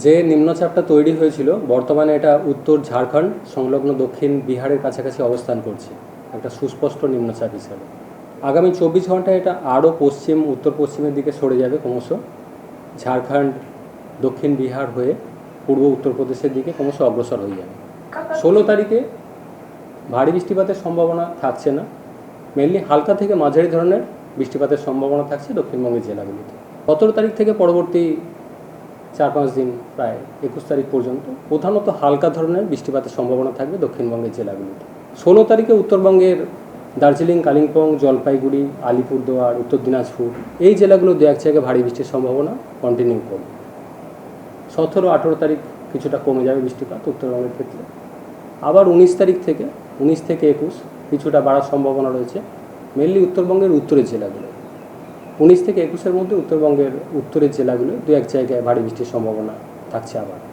যে নিম্নচাপটা তৈরি হয়েছিল, বর্তমানে এটা উত্তর ঝাড়খণ্ড সংলগ্ন দক্ষিণ বিহারের কাছাকাছি অবস্থান করছে, একটা সুস্পষ্ট নিম্নচাপ হিসাবে। আগামী চব্বিশ ঘন্টায় এটা আরও পশ্চিম উত্তর পশ্চিমের দিকে সরে যাবে ক্রমশ। ঝাড়খণ্ড, দক্ষিণ বিহার হয়ে পূর্ব উত্তরপ্রদেশের দিকে ক্রমশ অগ্রসর হয়ে যাবে। ষোলো তারিখে ভারী বৃষ্টিপাতের সম্ভাবনা থাকছে না। মেনলি হালকা থেকে মাঝারি ধরনের বৃষ্টিপাতের সম্ভাবনা থাকছে দক্ষিণবঙ্গের জেলাগুলিতে। সতেরো তারিখ থেকে পরবর্তী চার পাঁচ দিন প্রায় একুশ তারিখ পর্যন্ত। প্রধানত হালকা ধরনের বৃষ্টিপাতের সম্ভাবনা থাকবে দক্ষিণবঙ্গের জেলাগুলিতে। ষোলো তারিখে উত্তরবঙ্গের দার্জিলিং, কালিম্পং, জলপাইগুড়ি, আলিপুরদুয়ার, উত্তর দিনাজপুর এই জেলাগুলো দু এক জায়গায় ভারী বৃষ্টির সম্ভাবনা কন্টিনিউ করবে। সতেরো, আঠেরো তারিখ কিছুটা কমে যাবে বৃষ্টিপাত উত্তরবঙ্গের ক্ষেত্রে। আবার উনিশ তারিখ থেকে, উনিশ থেকে একুশ কিছুটা বাড়ার সম্ভাবনা রয়েছে মেনলি উত্তরবঙ্গের উত্তরের জেলাগুলো উনিশ থেকে একুশের মধ্যে উত্তরবঙ্গের উত্তরের জেলাগুলো দু এক জায়গায় ভারী বৃষ্টির সম্ভাবনা থাকছে আবার।